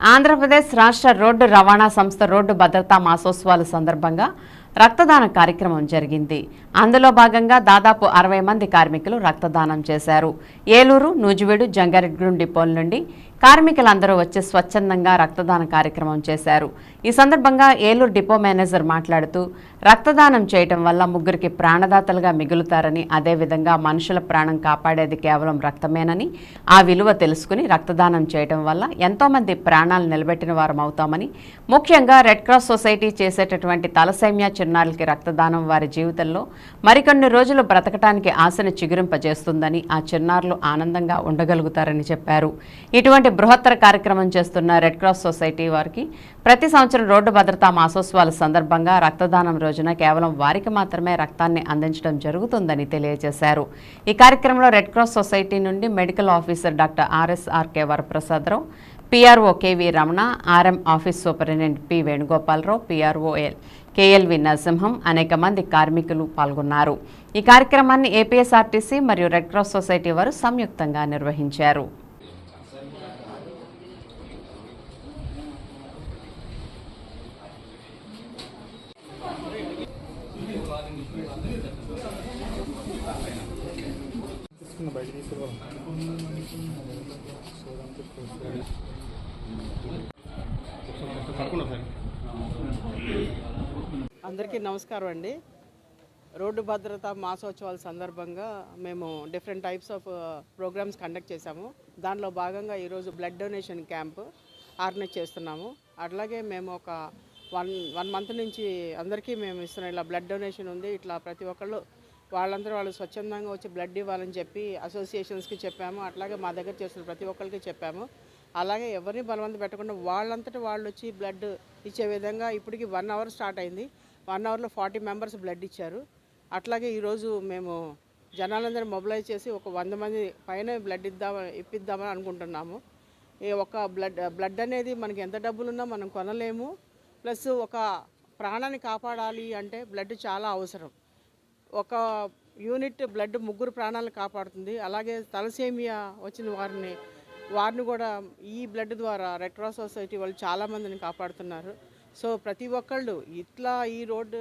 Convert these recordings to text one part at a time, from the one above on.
ఆంధ్రప్రదేశ్ రాష్ట్ర రోడ్డు రవాణా సంస్థ రోడ్డు భద్రతా మాసోత్సవాల సందర్భంగా రక్తదాన కార్యక్రమం జరిగింది. అందులో భాగంగా దాదాపు అరవై మంది కార్మికులు రక్తదానం చేశారు. ఏలూరు నూజివీడు జంగారెడ్గూడెం డిపోల నుండి కార్మికులందరూ వచ్చి స్వచ్ఛందంగా రక్తదాన కార్యక్రమం చేశారు. ఈ సందర్భంగా ఏలూరు డిపో మేనేజర్ మాట్లాడుతూ రక్తదానం చేయటం వల్ల ముగ్గురికి ప్రాణదాతలుగా మిగులుతారని అదేవిధంగా మనుషుల ప్రాణం కాపాడేది కేవలం రక్తమేనని ఆ విలువ తెలుసుకుని రక్తదానం చేయటం వల్ల ఎంతోమంది ప్రాణాలు నిలబెట్టిన వారం అవుతామని ముఖ్యంగా రెడ్ క్రాస్ సొసైటీ చేసేటటువంటి తలసైమ్య చిన్నారులకి రక్తదానం వారి జీవితంలో మరికొన్ని రోజులు బ్రతకటానికి ఆశను చిగురింపజేస్తుందని ఆ చిన్నారులు ఆనందంగా ఉండగలుగుతారని చెప్పారు. ఇటువంటి బృహత్తర కార్యక్రమం చేస్తున్న రెడ్ క్రాస్ సొసైటీ వారికి ప్రతి సంవత్సరం రోడ్డు భద్రతా మాసోత్సవాల సందర్భంగా రక్తదానం రోజున కేవలం వారికి మాత్రమే రక్తాన్ని అందించడం జరుగుతుందని తెలియజేశారు. ఈ కార్యక్రమంలో రెడ్ క్రాస్ సొసైటీ నుండి medical officer doctor RSRK Varaprasadarao PRO KV Ramana RM office superintendent P Venugopalarao PROL KLV Narasimham అనేక మంది కార్మికులు పాల్గొన్నారు. ఈ కార్యక్రమాన్ని ఏపీఎస్ఆర్టీసీ మరియు రెడ్ క్రాస్ సొసైటీ వారు సంయుక్తంగా నిర్వహించారు. బయట అందరికీ నమస్కారం అండి. రోడ్డు భద్రత మాసోత్సవాల సందర్భంగా మేము different types of programmes conduct చేశాము. దానిలో భాగంగా ఈరోజు బ్లడ్ డొనేషన్ క్యాంప్ ఆర్గనైజ్ చేస్తున్నాము. అట్లాగే మేము ఒక వన్ వన్ మంత్ నుంచి అందరికీ మేము ఇస్తున్నాం. ఇలా బ్లడ్ డొనేషన్ ఉంది. ఇట్లా ప్రతి ఒక్కళ్ళు వాళ్ళందరూ వాళ్ళు స్వచ్ఛందంగా వచ్చి బ్లడ్ ఇవ్వాలని చెప్పి అసోసియేషన్స్కి చెప్పాము. అట్లాగే మా దగ్గర చేస్తున్న ప్రతి ఒక్కరికి చెప్పాము. అలాగే ఎవరిని బలవంత పెట్టకుండా వాళ్ళంతటి వాళ్ళు వచ్చి బ్లడ్ ఇచ్చే విధంగా ఇప్పటికి వన్ అవర్ స్టార్ట్ అయింది. వన్ అవర్లో ఫార్టీ మెంబర్స్ బ్లడ్ ఇచ్చారు. అట్లాగే ఈరోజు మేము జనాలందరూ మొబిలైజ్ చేసి ఒక వంద మంది పైన బ్లడ్ ఇద్దామని ఇప్పిద్దామని అనుకుంటున్నాము. ఈ ఒక బ్లడ్ బ్లడ్ అనేది మనకి ఎంత డబ్బులున్నా మనం కొనలేము. ప్లస్ ఒక ప్రాణాన్ని కాపాడాలి అంటే బ్లడ్ చాలా అవసరం. ఒక యూనిట్ బ్లడ్ ముగ్గురు ప్రాణాలను కాపాడుతుంది. అలాగే తలసేమియా వచ్చిన వారిని వారిని కూడా ఈ బ్లడ్ ద్వారా రెడ్ క్రాస్ సొసైటీ వాళ్ళు చాలామందిని కాపాడుతున్నారు. సో ప్రతి ఒక్కళ్ళు ఇట్లా ఈ రోడ్డు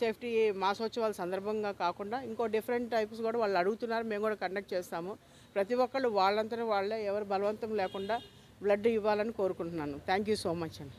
సేఫ్టీ మాసోత్సవాల సందర్భంగా కాకుండా ఇంకో డిఫరెంట్ టైప్స్ కూడా వాళ్ళు అడుగుతున్నారు. మేము కూడా కండక్ట్ చేస్తాము. ప్రతి ఒక్కళ్ళు వాళ్ళంతా వాళ్ళే ఎవరు బలవంతం లేకుండా బ్లడ్ ఇవ్వాలని కోరుకుంటున్నాను. థ్యాంక్ యూ సో మచ్ అండి.